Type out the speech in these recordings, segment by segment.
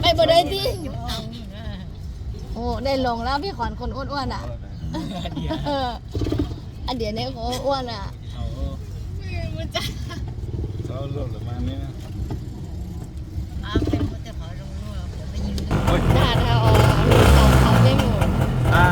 ไปบ่ได้ที่โอ้ได้ลงแล้วพี่ขอนคนอ้วนๆอะอันเดียวนี้เขาอ้วนอะมันจะเขาหลบหรือมาเนี่ยด่าเป็นคนจะขออกเขาเขาไม่หมดอ่า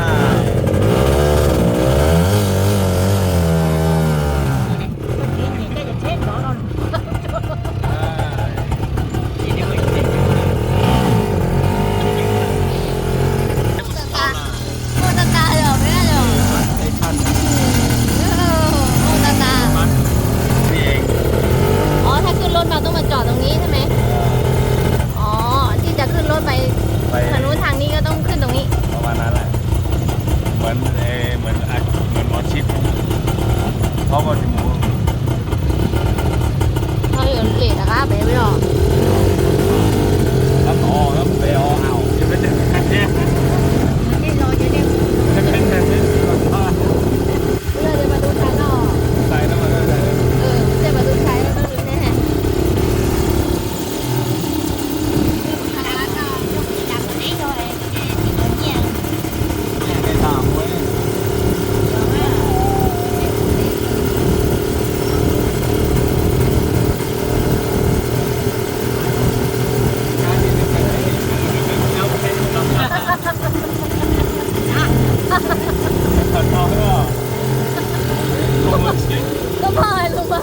Lumalo ba?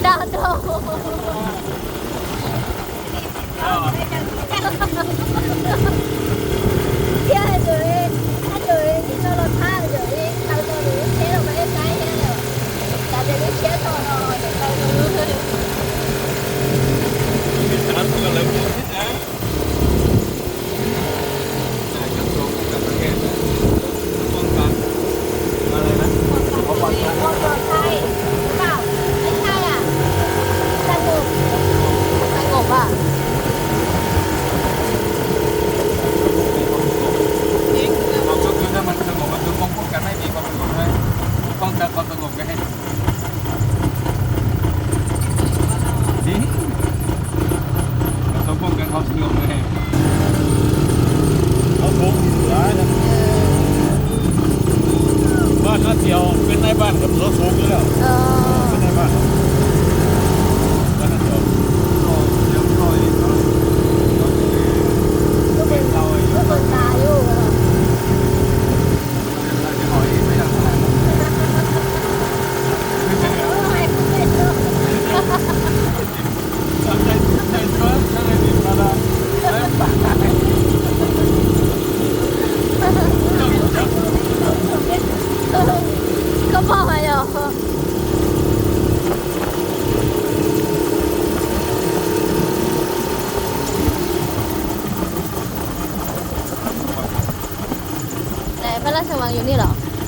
Dado! แล้วเขาเชื่อมไว้ให้เขาโค้งเหลือนะบ้านน้าเตียวเป็นนายบ้านกับรถสูงอยู่แล้วเป็นนายบ้านบ้านน้าเตียวรอเดี๋ยวรออีกแล้วไปเราอยู่ 用完又了。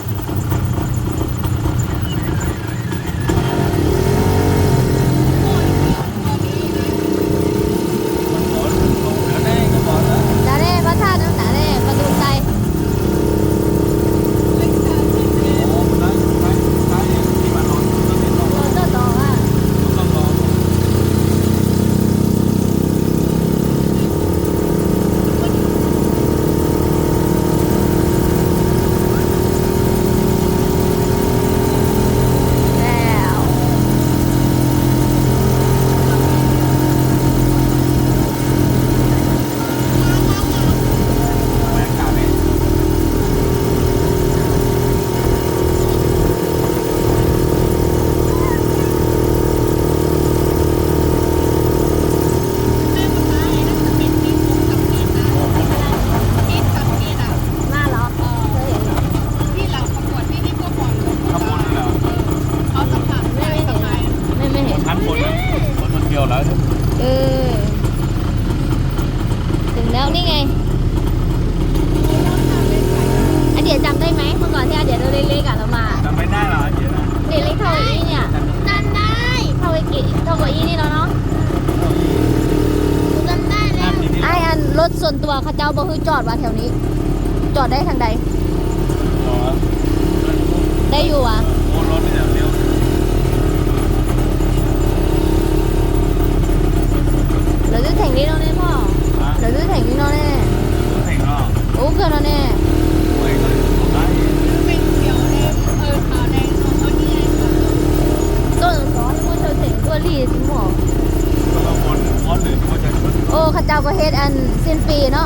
Xin pì nó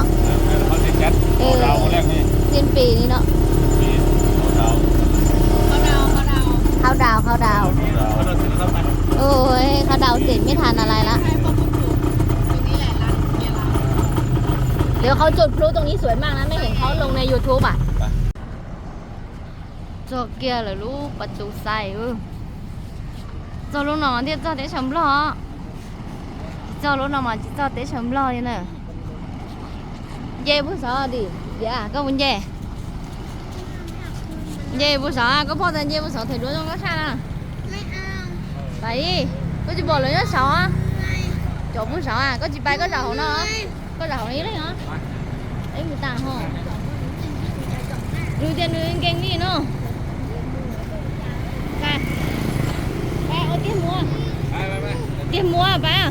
เขาจะแจ็คเอาดาวแรกนี่ xin pì đi nó มีเอาดาวเขาดาวเขาดาว khao đào khao đào เอาดาวเขาจะซื้อเข้าไป ôi khao đào xịn mới thàn อะไรละให้พ่อผู้ปลูกตรงนี้แหละร้านเมียเราเดี๋ยวเขาจุดพลุตรงนี้สวยมากนะไม่เห็นเขาลงใน YouTube อะจอเกียร์เหรอลูกประตูใส่เออจอลูกน้องที่จอเตะชมล้อจอลูกน้องมาจอเตะชมล้อนี่เนอะเย่ ผู้สาวดิเดี๋ยวก็วุ่นเย่เย่ผู้สาวก็พอแต่เย่ผู้สาวถือด้วยตรงก็ใช่นะไม่เอาไปก็จะบอกเลยว่าสาวอะจบผู้สาวอะก็จะไปก็จะของ nó có giàu ý đấy hả đấy người ta hả đưa tiền đưa kinh đi nó ba ba ở tiền mua ไปไปไป tiền mua à ba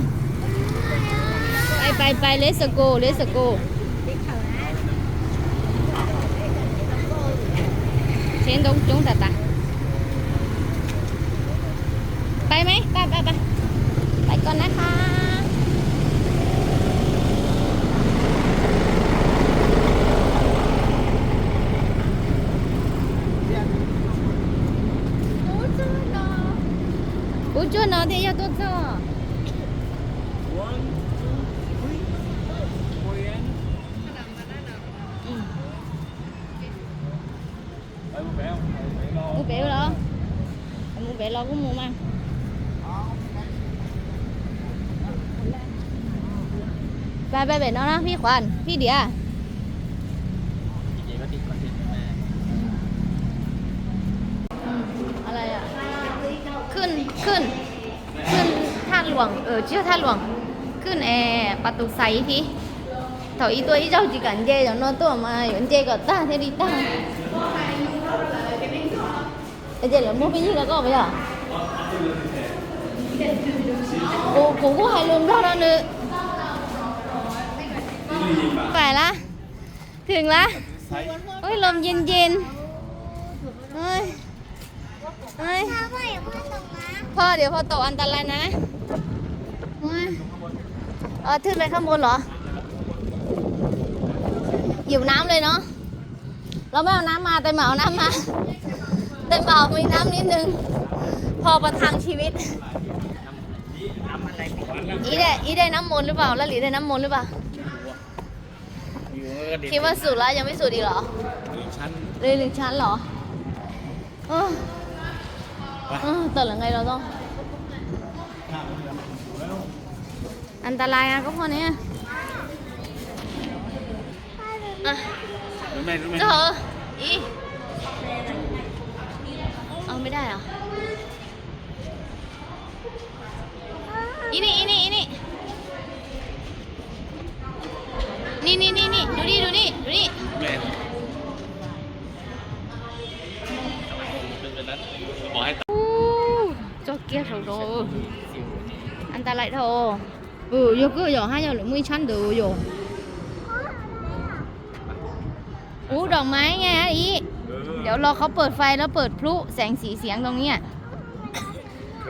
bay bay bay lấy sơ cô lấy sơ cô trên đông chúng ta ta bay mấy bay bay bay bay con nát ha 不准呢，得要多走。 เราก็มูมาไปไปไปเนาะนะพี่ขวัญพี่เดียอะไรอะ ขึ้นขึ้น ขึ้นท่าหลวง เออเชื่อท่าหลวง ขึ้นแอร์ประตูไซที่เถาอีตัวอีเจ้าจีกันเจจากนอตัวมาอยู่เจก็ต้าเทดีต้าเจเหลือมูไปยี่แล้วก็ไปอะ đó đó nữa phải lá thường lá ใช้โอ้ยลมเย็นเย็นเฮ้ยเฮ้ยพ่อเดี๋ยวพ่อตกอันตรายนะเฮ้ยเออขึ้นไปข้างบนเหรอหยิบน้ำเลยเนาะ เราไม่เอาน้ำมาแต่มาเอาน้ำมา แต่มาเอามีน้ำนิดนึง พอประทังชีวิต อะไรไม่รู้อีได้อีได้น้ำมนต์หรือเปล่าแล้วหลีได้น้ำมนต์หรือเปล่าอยู่ก็เด็กคิดว่าสุดแล้วยังไม่สุดอีกเหรออีกชั้นเลยหนึ่งชั้นเหรอเออเออแต่ละไงเราต้องอันตรายอะก็พอเนี้ยอะรู้ไหมรู้ไหมเจออีเอาไม่ได้เหรอ อีนี่อีนี่อีนี่นี่นี่นี่นี่ดูดิดูดิดูดิแม่เป็นแบบนั้นบอกให้ Ô, cho kia rồi rồi anh ta lại thôi ừ vô cứ giờ hai giờ lượng mươi chăn được rồi อู้ดอกไม้ไงอีเดี๋ยวรอเขาเปิดไฟแล้วเปิดพลุแสงสีเสียงตรงเนี้ย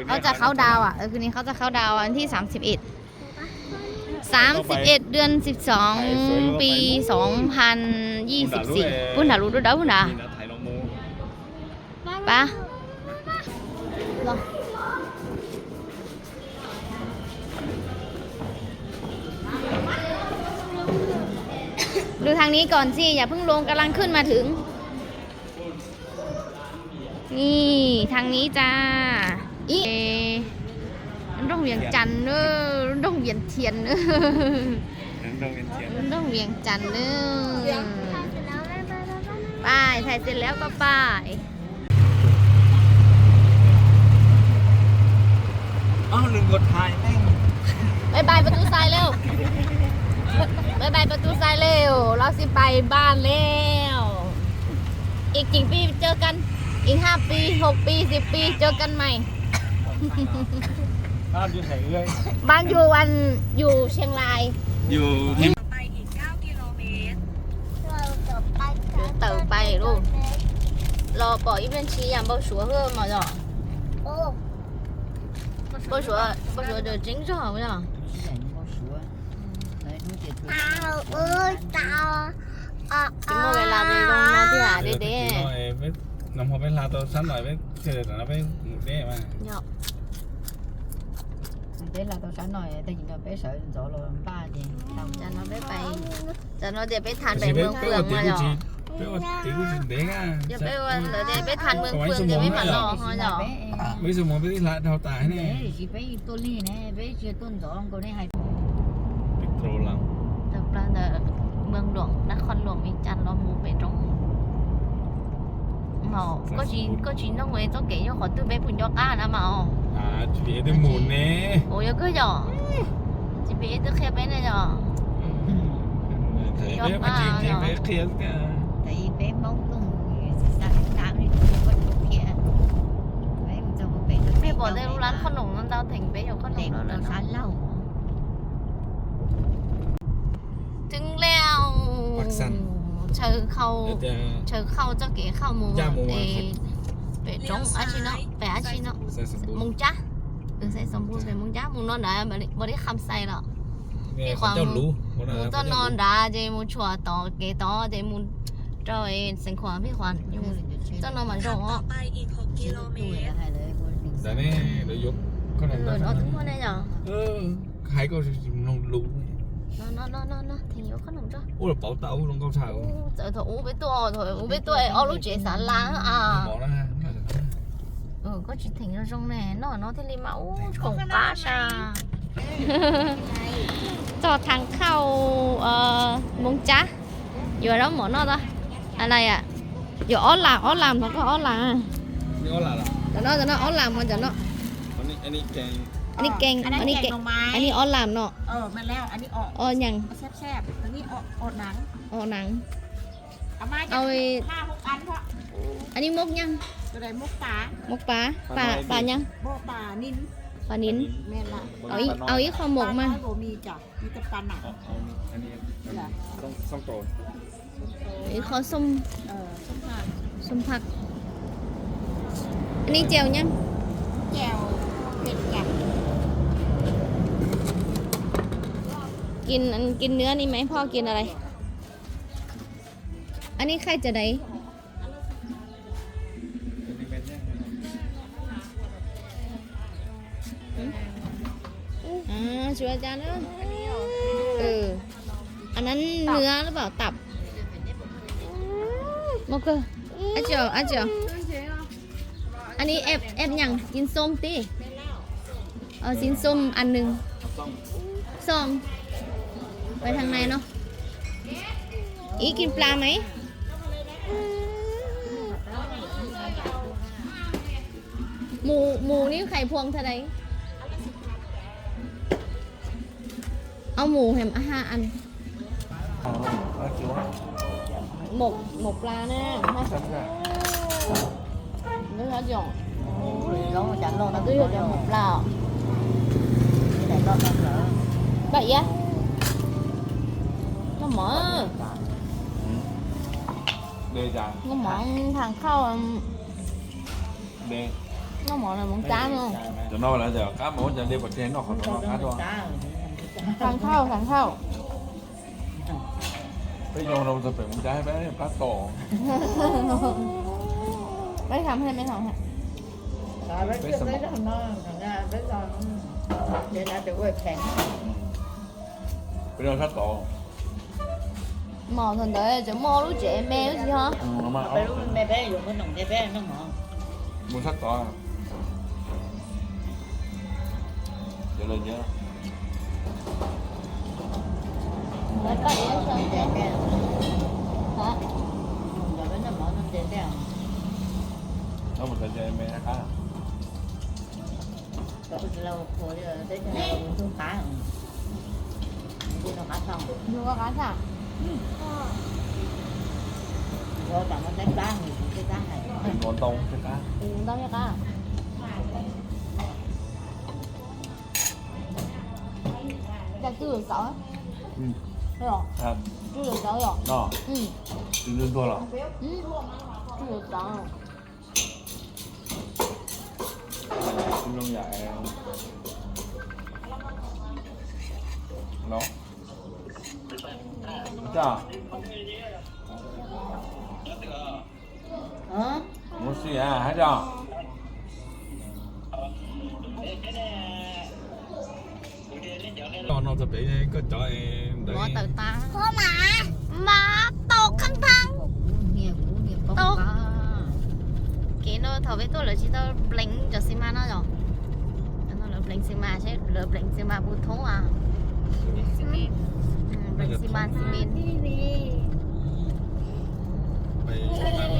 เขาจะเข้าดาวอะเออคืนนี้เขาจะเข้าดาววันที่ 31 31 เดือน 12 ปี 2024ปุ่นถารู้ด้วยเด้อปุ่นถานี่นะถ่ายลงมูปะรอดูทางนี้ก่อนสิ อย่าเพิ่งลงกำลังขึ้นมาถึง นี่ ทางนี้จ้า อีเอโรงเวียงจันทร์เนอะโรงเวียนเทียนเนอะนั่นต้องเป็นเทียนโรงเวียงจันทร์เนอะเสร็จแล้วไปไปไปไปป้ายถ่ายเสร็จแล้วก็ป้ายอ้าวลืมกดถ่ายแม่งบายบายประตูทรายเร็วบายบายประตูทรายเร็ว เราสิไปบ้านแล้ว อีกกี่ปีเจอกัน อีกห้าปีหกปีสิบปีเจอกันใหม่ ภาพอยู่ไหนเลยบ้านอยู่วันอยู่เชียงรายอยู่ที่เราจะไปเติบไปลูกรอ bỏ ít bên chi làm bao sủa hơn mà rồi โอ้ bao sủa bao sủa được chính rồi mà rồi ตาเอ้ยตาอะ chỉ một cái là về đông nó thì à đi đi nói với nằm học với là tôi sẵn rồi với chơi là nó với đấy mà nhọ bé là tao sáng nói tao nhìn tao bé sợ rõ rồi làm ba gì làm จะน้อยไปไปจะน้อเดี๋ยวไปทานไป집เมืองเฟือง 빼고มหรอ 대구지 빼고 대구지 내가 เดี๋ยวไปวันเดี๋ยวเดี๋ยวไปทานเมืองเฟืองเดี๋ยวไม่หมันหรอฮอหรอ bé 여기서 뭐 빼고 라 나왔다 bé 하네 thì chỉ bé tôi ly nè bé chưa tôi rõ ông cô này hay 들어올라 จากปลาเดอเมืองหลวงนครหลวงมีจันทร์ล้อมมูไปตรง gì nó người tôi kể cho họ tôi bé bùn cho cá nè mà à chị bé đi mùn nè ủa giờ cứ giờ chị bé tôi khe bé này rồi thấy Cho bé mà ba chị chị rồi. bé kia kìa tại bé bóng tung sao sao đi con một kia bé cũng cho bé nó แม่บอกได้รู้ร้านขนมนั่นดาวถึงไปอยู่ขนม đẹp แล้ว nó นะ khá lâu ถึงแล้ว เชิญเข้า Để เชิญเข้าเจ้าเก๋เข้ามูย่ามูเออะไปตรงอาชิโนะไปอาชิโนะ sẽ sầm มุ bùn งจ้าเออใส่สมบูรณ์ไปมุงจ้ามุงนอนได้บริบริคำใส่หรอก nghe khoan- con cháu lú มุงต้นนอนได้เจมุงชัวต่อเก๋ต่อเจมุงเจ้าเองสังขวานพี่ขวัญอยู่เจ้านอนมันร้องอะไปอีก 6 กิโลเมตร hai đứa con đừng Dạ nè, để dục con ừ, này nó thú con này nhở Ờ, hai con nông lú nó nó nó nó nó thì nhớ có nồng cho Ủa là bảo tàu trong câu sao giờ thôi uống với tôi thôi uống với tôi ô lúc chế sản lá à Bỏ nó ha ừ có chị thỉnh nó trong này nó nó thế li mẫu khổng cá sa จอดทาง เข้าเอ่อมงจ้าอยู่แล้วหมอนอดอะอะไรอะอยู่อ้อหลามอ้อหลามเขาก็อ้อหลาม Ini olah lah แต่เนาะแต่เนาะอ้อหลามมันจะเนาะ Ini, ini keng อันนี้แกงอันนั้นอันนี้แกแกงงหน่อไม้อันนี้อ้อหลามเนาะเออมาแล้วอันนี้ออกอ้อหยังแซ่บๆอันนี้ออกออกหนังอ้อหนังเอามาเอาไอ้ห้าหกอันเพราะอันนี้มกยังตัวใดมุกปลามกปลาปลาปลายังโบปลานิ่นปลานิ้นแม่นละเอาอีกเอาอีกข้าวหมกมาปลน้อยบ่มีจ้ะมีแต่ปลาหนัก Ini, ini Xong, xong rồi อีกข้าวส้มเออส้มผักส้มผักอันนี้เจียวยังแจ่ว เผ็ดจัดกินอันกินเนื้อนี่ไหมพ่อกินอะไร อันนี้ใครจะได้ Ini bednya อ่าช่วยอาจารย์เนอะเออ อันนั้นเนื้อหรือเปล่าตับมกเกอร์อาเจียวอาเจียวอันนี้แอบแอบยังกินส้มติ เอาสินส้มอันหนึ่ง Xong สองไปทางในเนาะอีกินปลาไหมหมูหมูนี่ไข่พวงเท่าไหรเอาหมูแฮมอาหารอัน Ờ, chú หมกหมกปลาแน่มา Xong rồi ไม่ใช่จ่อง lỗ chẳng lỗ nó ตู้ cứ อยู่ vô จ่องหม cho กปลา để lo nó lỡ แบบยะน้ำหมอ Đây ra น้ำหมอทางเข้า Đây น้ำหมอน่ะมองจ้าเนาะ Cho nó là giờ cá mổ cho đi bật trên nó khỏi nó cá thôi ทางเข้าทางเข้า Bây giờ nó sẽ phải muốn trái bé cá tổ ไม่ทำให้ไม่ทำให้ rồi bé chưa bé rất nó thành ra bé lo để ra được quay phèn Bây giờ cá tổ หมอทนได้จะหมอรู้เจ๊แม่รู้สิฮะ Ừ, nó mà bé lúc bé bé dùng cái nồng bé bé nó ngon Muốn sắt to à Trở lên nhớ แล้วก็เอ๊ะเชิญเจ๊ bé bé ฮะ rồi bé nó mở nó bé bé Nó một thời gian mẹ cá Rồi lâu hồi giờ tới giờ này mình xuống phá rồi. Đi nó phá xong. ดูว่ากันค่ะ Rồi tạm nó đánh đá thì cái นนอนตรงใช่ปะอืมตรงยังค่จะจืดเสาอืมหรอครับจืดเสาหรอก็อืมตื่นงตัวหรออืมจืดเสา không trong dạy Hello 자. 응? 무수야 하자. con nó tập đấy cứ chó em đấy. Có tự ta. Có mà mà tổ căng thẳng. Tổ. Cái nó thầu với tôi là chỉ tao lánh cho xi mà nó rồi. Blengzima chứ lỡ Blengzima bút thố à Blengzima Simin ไปประมาณ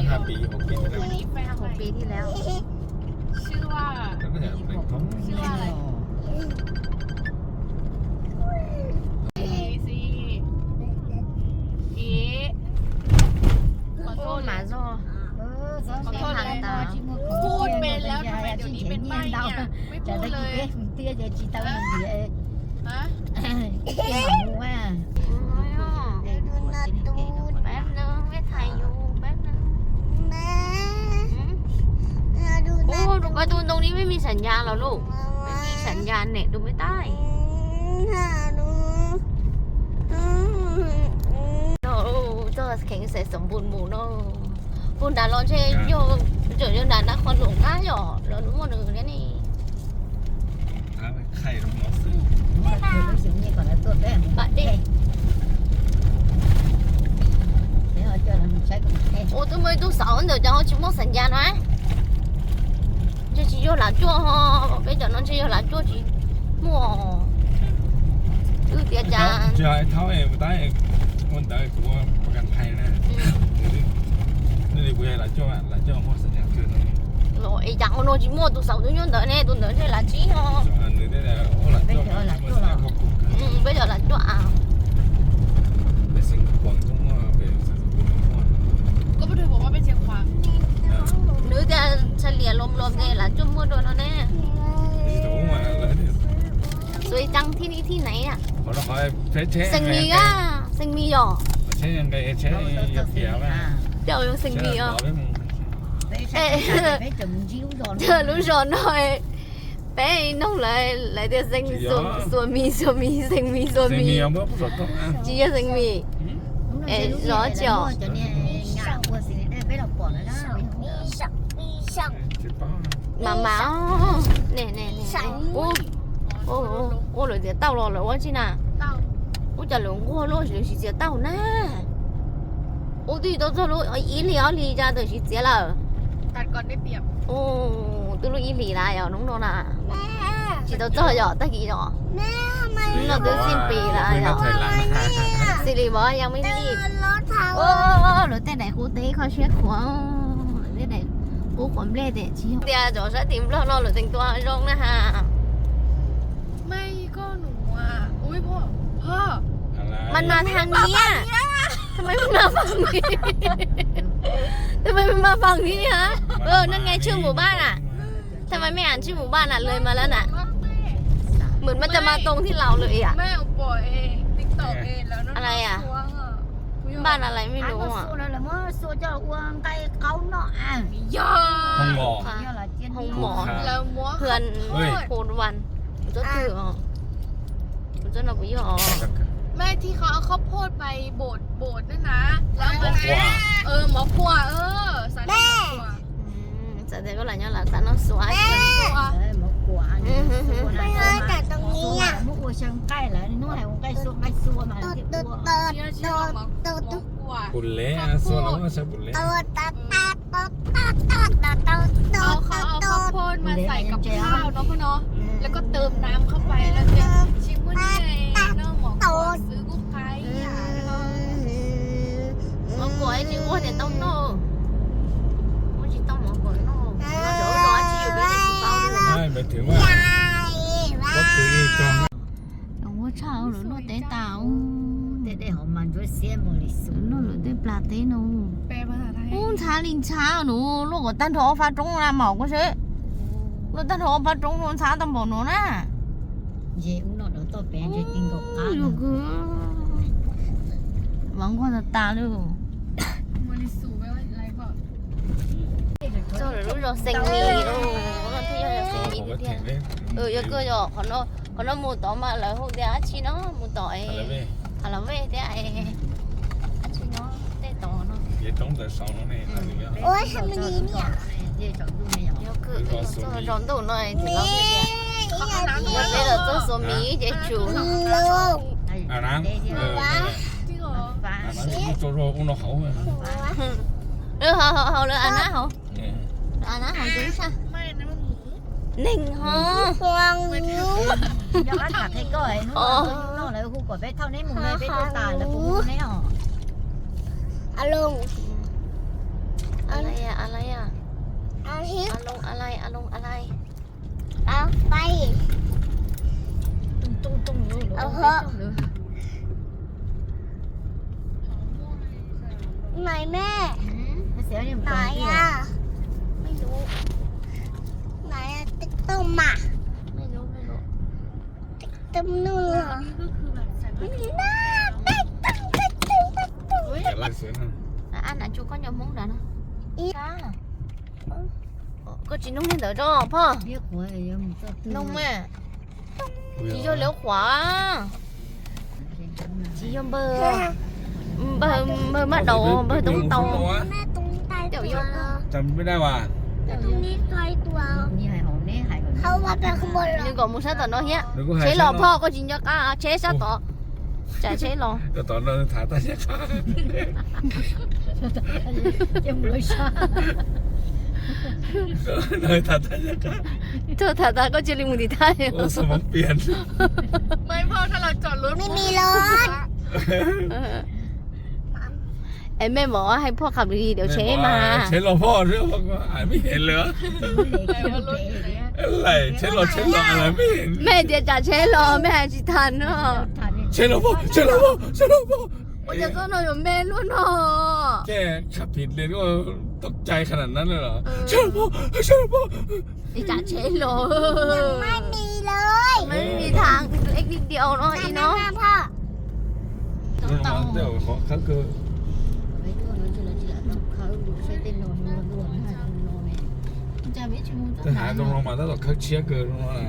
ห้าปีหกปีที่แล้ว ปีที่แล้ว ชื่อว่าชื่อว่าอะไร เน็ตดูไม่ได้ หาดูอืมอืม โอ้เจ้าแข็งเสร็จสมบูรณ์หมู่เนาะปุ่นดาร้อนเชยโยเจอโยนดานครหลวงก้าหยอแล้วรู้หมดเลยนี่ à khay trong nó xứ Rồi nó giống như còn là tốt đấy Bạn đi. Thế họ cho là mình sẽ cùng khen 我都没多少，就叫我去摸神家呢。就是要来做哈，bây giờ nó chỉ要来做去 우와. 으, 짜잔. 저 타워에 다에 온다 그거 보관 파이네. 근데 왜 라죠? 라죠 뭐 쓰냐 그. 로 이장 오노지 뭐도 사도 년더네 돈 더네 라지요. 안 되네. 올라. bây giờ là chỗ là ừ, bây giờ là chỗ à để xin quần cũng về sử dụng quần cũng có biết được bỏ bên xe khoa nữ ta sẽ lìa lồm lồm này là chung mua đồ nó nè ừ. Rồi trăng thi đi thi này à. ขอเราขอเช็ดเช็ด Sinh mì á, sinh mì rồi. เช็ดยังไงเช็ดอย่าเสียว่า Trời ơi, เช็ sinh ด mì ต่อ rồi. ไปมึง Đấy sẽ phải chùm chiếu rồi Chờ lúc rồi nói bé nông lại lại được sinh Chị xua đó. xua mì xua mì sinh mì xua เสีย mì มีเอาบ่สดต้องอะ chỉ cho sinh mì Ê, rõ chưa? cho nên ngã qua thì đây phải đọc bỏ nó đó มีสักมีสักเจ็บป้า mà mà nè nè nè Sẵn. ô ô ô ô rồi thì tao rồi rồi chứ nè เต้า ô chả lộn ô rồi thì chỉ chỉ tao nè ô đi đâu cho lối ý lý ý lý ra rồi chỉ chỉ là ตัดก่อนได้เปรียบ ô tôi lúc ý lý là rồi đúng rồi nè แม่ chỉ tao cho rồi tất kỳ rồi แม่ทำไม nó tới xin bì là เพื่อน rồi ถอยหลังสิริบอกว่ายังไม่เดิรีบนรถเท้า ô rồi tên này khu tế khó chết khoảng tên này khu quản lê để chi thì à chỗ sẽ tìm lo lo rồi tình toa rong nè ha ไม่ก็หนูอะ อุ้ยพ่อพ่อมันมาทางนี้อะทำไมมันมาฝั่งนี้ทำไมมันมาฝั่งนี้ฮะ เออ นั่นไงชื่อหมู่บ้านอะทำไมไม่อ่านชื่อหมู่บ้านอะเลยมาแล้วน่ะ เหมือนมันจะมาตรงที่เราเลยอะ แม่เอาปล่อยเองติ๊กต็อกเองแล้วนั่นอะไรอะตัวอะอุ๊ยบ้านอะไรไม่รู้ Ăn อะ có xua này là mới xua cho uống tay câu nó à ยาห้องบอกค่ะ do là trên ห้องหมอ แล้วมัว เพื่อนเฮ้ย โพนวันมันจะถืออะ มันจะหนับไปย่อแม่ที่เขาเอาข้าวโพดไปโบดโบดนั่นนะ แล้วมันว่าเออหมอปัวเออสารหมอปัว จะได้ก็หลายอย่างหลังจากนั้นสวย Đấy, một quả Ừ, ừ, ừ. xua ไม่ này เคยแต่ตรงนี้อะ mà mua sang cây là nó này một cây xua cây xua mà ตุ๊ดตูดตุ๊ดเชื่อตุ๊เชื่อดหมอตุ๊ดหมอตุ๊ดปัวบุญเล่อะส่วนเราก็ใช้บุญเล่ตุ๊ดตุ๊ดตุ๊ดตุ๊ดตุ๊ดตุ๊ดตุ๊ดตุ๊เอาดเขาเอาข้าวดโพดมาใส่กับข้าวเนาะพ่อเนาะ แล้วก็เติมน้ำเข้าไปแล้วจะชิมว่านี่ไงเนาะหมอปัวซื้อกุ้งไก่อะเนาะ một quả chỉ qua để tông nô một chỉ tông một quả nô nó đổ đó chỉ อยู่ bên này chỉ bao nhiêu ไม่ หมายถึงว่าก็คือจอง nó có sao rồi nó tế tạo để để họ mà cho xem một lịch sử nó rồi tế plà tế nô แปลภาษาไทย uống trà linh trà nô lúc ở tan thọ pha trống ra màu có thế lúc tan thọ pha trống luôn trà tầm bộ nó nè về 또 벤치 뛴거 까? 왕관은 따로 rồi lúc rồi xanh mì đâu có lần thấy là xanh đi thế ừ giờ cứ rồi còn nó còn nó mua tỏ mà lại hôm đấy chị nó mua tỏ Hà là về thế ai chị nó thế tỏ nó giờ trong để sau nó này ôi sao mình đi nhỉ giờ chọn đồ này nhở giờ cơ chọn đồ này thì nó ทำมันดีเนี่ย 这种都没有。 giờ cơ cho rón đồ này thì แม่ nó อีหยังที่ bây giờ cho số mì để chủ ลุง อาน้ำเออ จริงเหรอ อาน้ำโจโรอุ้งเราเขาเว้ย ừ hào hào hào là ăn á hả เนี่ย ăn á hả chính sao ไม่นะมันหมู ninh hả ห่วงรู้ giờ ăn cả thấy coi nó nó lại khu của bé thao nên mùng này bé tôi tà là cũng không thấy hả อาลุง อะไรอะอะไรอะ อาทิตย์ อารมณ์อะไรอารมณ์อะไร เอาไป ตุ้งตุ้งตุ้งเอาเหอะไหนแม่ nó sẽ đi một ไหน tuần อะ kia ไม่รู้ ไหนอะติ๊กต้มอะไม่รู้ ไม่รู้ต้มนู่นเหรอก็คือแบบใส่ไม่น่าติ๊กต้มติ๊กต้มติ๊กต้มแต่ละเสือนั่น à, anh anh chú có nhầm món đó nè Ý. cá Ờ, có chị nông lên đỡ cho po biết của thì một tuần tư nông mẹ เบื่อ chị vô liễu khóa chị vô bơ bơ bơ mắt đầu bơ tung tàu แม่ตรงนี้ตายตัวจำไม่ได้ว่ะแต่ตรงนี้ตายตัว như hải hậu nế hải còn เขาว่าไปข้างบนเหรอ nhưng còn một sát tờ nó nhé แล้วก็หาย chế lò po có chị nhớ cá chế sát tờ chả chế lò ก็ตอนเราถ่ายตาเนี่ยค่ะ em mới sao เล ยถ่ายตาเนี่ยค่ะ thưa thà ta có chơi liên một thì thay โอ้สมองเปลี่ยนไม่พ่อถ้าเราจอดรถไม่มีรถ em mẹ bỏ hay po ขับดีเดี๋ยวเ chế mà เช็ดเราพ่อเรื่องว่าอ่านไม่เห็นเหรอ để kia bể đấy อะไรเช็ดเราเช็ดเราอะไรไม่เห็น mẹ thì chả chế lò mẹ chỉ thành nữa thằng này เช็ดเราพ่อเช็ดเราพ่อเช็ดเราพ่อ ôi giờ con nói mẹ luôn hả แค่ขับผิดเลนก็ ตกใจขนาดนั้นเลยเหรอเช็ดเราพ่อเช็ดเราพ่อ thì chả chế lò ไม่มีเลยไม่มีทางเล็กนิดเดียวเนาะอีน้องเนาะพ่อต้องเตาเดี๋ยวขอเขาคือ mấy cô nói chuyện là chị đã đọc khâu đủ xe tên nồi luôn luôn hai con nồi này จะไม่ชิมทหารตรงลงมาถ้าเราเขาเชียร์เกินลงมา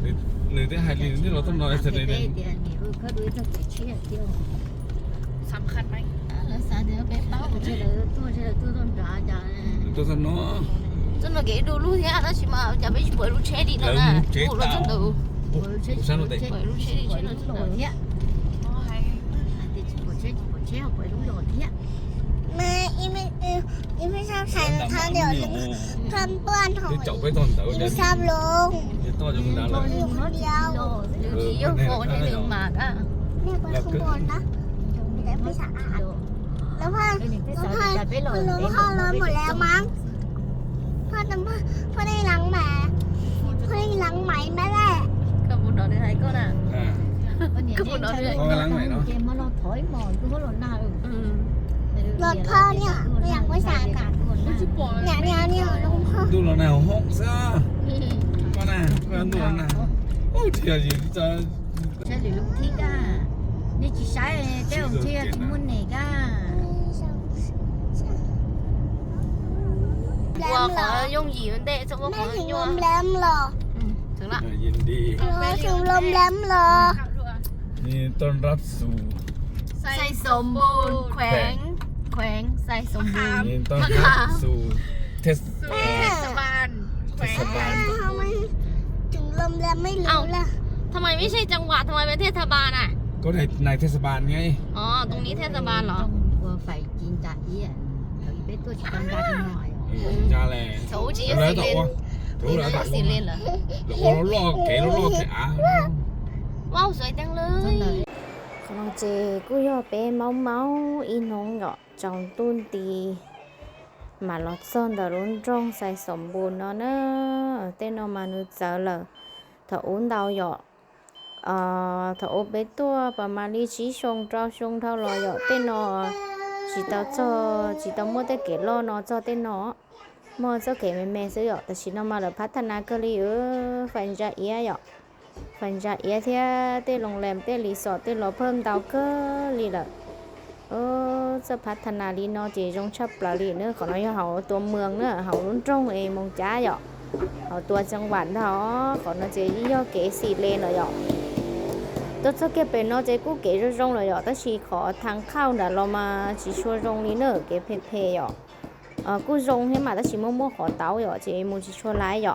หรือหรือที่ไฮลีนที่เราต้องนอนเสร็จเลย đây thì là nhiều có đuôi thật phải chia tiêu สำคัญไหม สาเดี๋ยวไปเป้า chơi là tôi chơi là tôi không trả trả ตัวสนอจนมาเก๋ดูลูกที่อะแล้วชิมาจะไม่ช่วยลูกเชดีแล้วนะโอ้เราจะดู Ủa, chơi sao nó chơi đẹp? chơi Bởi lúc chơi thì chơi là đúng rồi nhá พ่อให้ À, thì chỉ có chơi chỉ có chơi học phải đúng rồi nhá แม่อีไม่เอออีไม่ชอบใส่รองเท้าเดี๋ยวทำเปื้อนของที่เจาะไปตอนเต๋ออีเดี๋ไม่ยวชอบลงจะต่อจากคุณดาวเลยอยู่คนเดียวดูที่โยกโฟในหนึ่งหมากอะแม่ไปข้างบนนะแต่ไม่สะอาด แล้วพ่อ Cái này cái แล้ว sao พ่อ thì chả biết คุณ rồi ลุง Đến พ่อ lúc ร้อน nó หมด biết แล้ว chồng. มั้งพ่อทำพ่อพ่อได้ล้างแหม่พ่อได้ล้างไหมแม่แหละก็บุญดอกในไทยก็น่ะอ่า Con nhà Cứ trên một nói chơi vậy. là Con cái lắng này nó. Cái mà nó thổi mồi cứ có lần nào อืมรถพ่อเนี่ยไม่อยากไปสากัดจะปล่อยเนี่ยเนี่ยเนี่ยลุงพ่อ ดูเราแนวห้องซะก็น่ะก็ดูเราน่ะโอ้เทียจีจะ chơi thì lúc thích à nên chỉ sai cái ông Chỉ chia rồi cái tiền môn này cả กลัวขอยงหยีมันเตะจะว่าขแม่อถึงยัลวมแรมเหรอถึงละ ยินดีแม่ถึงลมแรมเหรอขับด้วยนี่ต้อนรับสู่ใส่สมบูรณ์แขวง แขวงใส่สมบูรณ์ นี่ต้อนรับสู่เทศเทศบาลแขวงเทศบาลทำไมถึงลมแรมไม่รู้ล่ะทำไมไม่ใช่จังหวัดทำไมเป็นเทศบาลอะ ก็ในในเทศบาลไง อ๋อ ตรงนี้เทศบาลเหรอ Trong vừa phải chín trả ý à Rồi biết tôi chỉ cần ra bên ngoài เออจ้าแหละโถจีแล้วสีต่อเลนว่าถูนี่แล้วน่าต่อจะสีเลนเหรอโอ้เราลอกเก๋เราลอกเก๋อะว้าวสวยจังเลย真 là ขนมเจกูยอเป้เมาเมาอีน้องเหรอจองตุ้นตีมาลอด ซ่อนแต่รุ่นจงใส่สมบูรณ์เนาะเนอะเต้นออกมานูเจอเลยถ้าอุ้นดาวเหรอเอ่อถ้าโอเปตัวประมาณนี้ชี้ชงเจ้าชงเท่าไรเหรอเต้นอ chỉ tao cho chỉ tao mua cái kế lo nó cho tên nó มอเจ้เก๋แม่แม่ซื้อหยอกแต่ฉันก็กมาเลยพัฒนาเกาหลีเออฝันจะเอียอยอกฟันจะเอียเท่าเต้โรงแรมเต้รีสอร์ทเต้รอเพิ่มดาวเกาหลีละเออจะพัฒนาลีนอเจยงชอบปลาลีเนื้อขอน้อยเขาตัวเมืองเนื้อเขารุ่นจงเอมงจ้าหยอกเขาตัวจังหวัดเขาขอน้อยเจยี่ยอเก๋สีเลนเลยอกตัวเจ้าเก็บเป็นนอเจกูเก๋จะจงเลยหยอแต่ชีขอทางเข้าเดี๋ยเรามาชีช่วยจงนี้เนื้อเก็บเพเพหยอก ờ cô dùng thế mà ta chỉ mua mua khó táo rồi chị muốn chỉ cho lái rồi.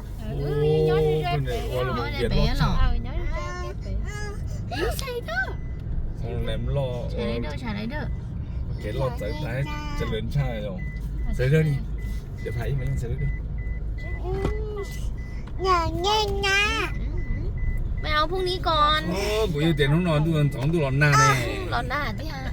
โรงแรมรอชาไรเด้อร์ชาไรเด้อร์เกลอดสายตาเจริญชาหรเสายเดอร์นี่เดี๋ยวพายมายังสายเดอร์อย่าเงี้ยนะไม่เอาพรุ่งนี้ก่อนโอ้ยู่เตียงห้องนอนดูนสองดูหลอนหน้าแน่หลอนหน้าที่ฮะ